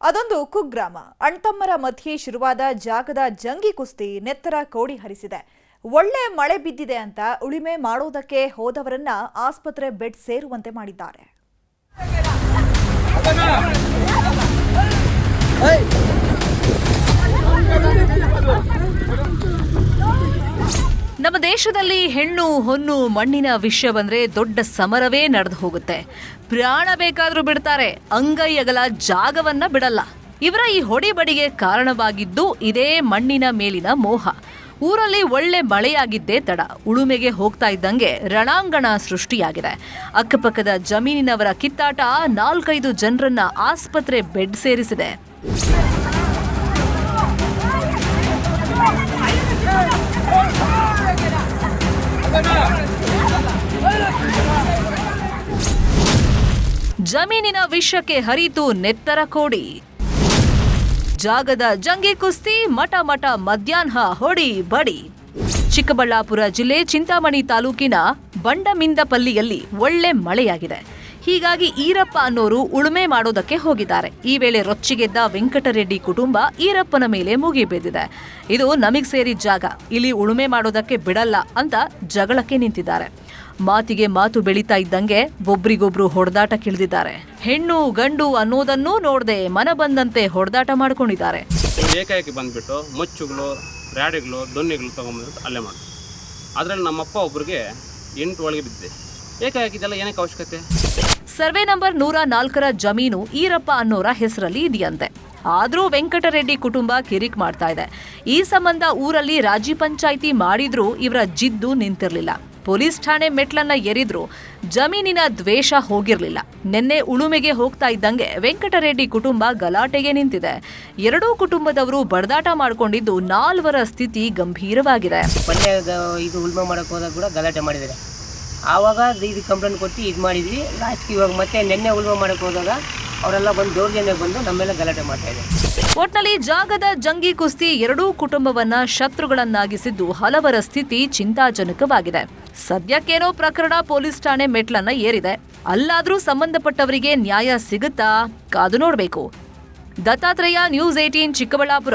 ಅದೊಂದು ಕುಗ್ರಾಮ. ಅಣ್ತಮ್ಮರ ಮಧ್ಯೆ ಶುರುವಾದ ಜಾಗದ ಜಂಗಿ ಕುಸ್ತಿ ನೆತ್ತರ ಕೋಡಿ ಹರಿಸಿದೆ. ಒಳ್ಳೆ ಮಳೆ ಬಿದ್ದಿದೆ ಅಂತ ಉಳಿಮೆ ಮಾಡೋದಕ್ಕೆ ಹೋದವರನ್ನ ಆಸ್ಪತ್ರೆ ಬೆಡ್ ಸೇರುವಂತೆ ಮಾಡಿದ್ದಾರೆ. ನಮ್ಮ ದೇಶದಲ್ಲಿ ಹೆಣ್ಣು, ಹೊನ್ನು, ಮಣ್ಣಿನ ವಿಷಯ ಬಂದರೆ ದೊಡ್ಡ ಸಮರವೇ ನಡೆದು ಹೋಗುತ್ತೆ. ಪ್ರಾಣ ಬೇಕಾದ್ರೂ ಬಿಡ್ತಾರೆ ಅಂಗೈ ಅಗಲ ಜಾಗವನ್ನ ಬಿಡಲ್ಲ ಇವರ ಈ ಹೊಡಿಬಡಿಗೆ ಕಾರಣವಾಗಿದ್ದು ಇದೇ ಮಣ್ಣಿನ ಮೇಲಿನ ಮೋಹ ಊರಲ್ಲಿ ಒಳ್ಳೆ ಮಳೆಯಾಗಿದ್ದೇ ತಡ ಉಳುಮೆಗೆ ಹೋಗ್ತಾ ಇದ್ದಂಗೆ ರಣಾಂಗಣ ಸೃಷ್ಟಿಯಾಗಿದೆ ಅಕ್ಕಪಕ್ಕದ ಜಮೀನಿನವರ ಕಿತ್ತಾಟ ನಾಲ್ಕೈದು ಜನರನ್ನ ಆಸ್ಪತ್ರೆ ಬೆಡ್ ಸೇರಿಸಿದೆ ಜಮೀನಿನ ವಿಷಕ್ಕೆ ಹರಿತು ನೆತ್ತರ ಕೋಡಿ. ಜಾಗದ ಜಂಗಿ ಕುಸ್ತಿ, ಮಠ ಮಠ ಮಧ್ಯಾಹ್ನ ಹೊಡಿ ಬಡಿ. ಚಿಕ್ಕಬಳ್ಳಾಪುರ ಜಿಲ್ಲೆ ಚಿಂತಾಮಣಿ ತಾಲೂಕಿನ ಬಂಡಮಿಂದಪಲ್ಲಿಯಲ್ಲಿ ಒಳ್ಳೆ ಮಳೆಯಾಗಿದೆ. ಹೀಗಾಗಿ ಈರಪ್ಪ ಅನ್ನೋರು ಉಳುಮೆ ಮಾಡೋದಕ್ಕೆ ಹೋಗಿದ್ದಾರೆ. ಈ ವೇಳೆ ರೊಚ್ಚಿಗೆದ್ದ ವೆಂಕಟರೆಡ್ಡಿ ಕುಟುಂಬ ಈರಪ್ಪನ ಮೇಲೆ ಮುಗಿಬಿದ್ದಿದೆ ಇದು ನಮಗೆ ಸೇರಿದ ಜಾಗ. ಇಲ್ಲಿ ಉಳುಮೆ ಮಾಡೋದಕ್ಕೆ ಬಿಡಲ್ಲ ಅಂತ ಜಗಳಕ್ಕೆ ನಿಂತಿದ್ದಾರೆ. ಮಾತಿಗೆ ಮಾತು ಬೆಳೀತಾ ಇದ್ದಂಗೆ ಒಬ್ರಿಗೊಬ್ರು ಹೊಡೆದಾಟ ಕಿಳಿದಿದ್ದಾರೆ. ಹೆಣ್ಣು ಗಂಡು ಅನ್ನೋದನ್ನೂ ನೋಡದೆ ಮನ ಬಂದಂತೆ ಹೊಡೆದಾಟ ಮಾಡ್ಕೊಂಡಿದ್ದಾರೆ. ಏಕಾಏಕಿ ಬಂದ್ಬಿಟ್ಟು ಮುಚ್ಚುಗಳು ರ್ಯಾಡಿಗಳು ದೊನ್ನಿಗಳು ತೊಗೊಂಬಂದು ಅಲ್ಲೇ ಮಾಡಿ ಅದರಲ್ಲಿ ನಮ್ಮಪ್ಪ ಒಬ್ರಿಗೆ ಎಂಟು ಒಳಗೆ ಬಿದ್ದಿದೆ. ಏಕಾಏಕಿ ಇದೆಲ್ಲ ಏನಕ್ಕೆ ಅವಶ್ಯಕತೆ? ಸರ್ವೆ ನಂಬರ್ ನೂರ ನಾಲ್ಕರ ಜಮೀನು ಈರಪ್ಪ ಅನ್ನೋರ ಹೆಸರಲ್ಲಿ ಇದೆಯಂತೆ. ಆದರೂ ವೆಂಕಟರೆಡ್ಡಿ ಕುಟುಂಬ ಕಿರಿಕ್ ಮಾಡ್ತಾ ಇದೆ. ಈ ಸಂಬಂಧ ಊರಲ್ಲಿ ರಾಜಿ ಪಂಚಾಯಿತಿ ಮಾಡಿದ್ರೂ ಇವರ ಜಿದ್ದು ನಿಂತಿರ್ಲಿಲ್ಲ. ಪೊಲೀಸ್ ಠಾಣೆ ಮೆಟ್ಲನ್ನ ಎರಿದ್ರು ಜಮೀನಿನ ದ್ವೇಷ ಹೋಗಿರಲಿಲ್ಲ. ನಿನ್ನೆ ಉಳುಮೆಗೆ ಹೋಗ್ತಾ ಇದ್ದಂಗೆ ವೆಂಕಟರೆಡ್ಡಿ ಕುಟುಂಬ ಗಲಾಟೆಗೆ ನಿಂತಿದೆ. ಎರಡೂ ಕುಟುಂಬದವರು ಬಡದಾಟ ಮಾಡಿಕೊಂಡಿದ್ದು ನಾಲ್ವರ ಸ್ಥಿತಿ ಗಂಭೀರವಾಗಿದೆ. ಮೊನ್ನೆ ಇದು ಉಳುಮೆ ಮಾಡೋಕೆ ಹೋದಾಗ ಕೂಡ ಗಲಾಟೆ ಮಾಡಿದ್ದಾರೆ. ಆವಾಗ ಇದು ಕಂಪ್ಲೇಂಟ್ ಕೊಟ್ಟು ಇದು ಮಾಡಿದ್ವಿ. ಲಾಸ್ಟ್ಗೆ ಇವಾಗ ಮತ್ತೆ ನಿನ್ನೆ ಉಳುಮೆ ಮಾಡಕ್ಕೆ ಹೋದಾಗ ಅವರೆಲ್ಲ ಬಂದು ದೌರ್ಜನ್ಯ ಬಂದು ನಮ್ಮೆಲ್ಲ ಗಲಾಟೆ ಮಾಡ್ತಾ ಇದ್ದಾರೆ. ಒಟ್ನಲ್ಲಿ ಜಾಗದ ಜಂಗಿ ಕುಸ್ತಿ ಎರಡೂ ಕುಟುಂಬವನ್ನ ಶತ್ರುಗಳನ್ನಾಗಿಸಿದ್ದು ಹಲವರ ಸ್ಥಿತಿ ಚಿಂತಾಜನಕವಾಗಿದೆ. ಸದ್ಯಕ್ಕೇನೋ ಪ್ರಕರಣ ಪೊಲೀಸ್ ಠಾಣೆ ಮೆಟ್ಲನ್ನ ಏರಿದೆ. ಅಲ್ಲಾದ್ರೂ ಸಂಬಂಧಪಟ್ಟವರಿಗೆ ನ್ಯಾಯ ಸಿಗುತ್ತಾ? ಕಾದು ನೋಡಬೇಕು. Dattatreya news eighteen Chikkaballapur.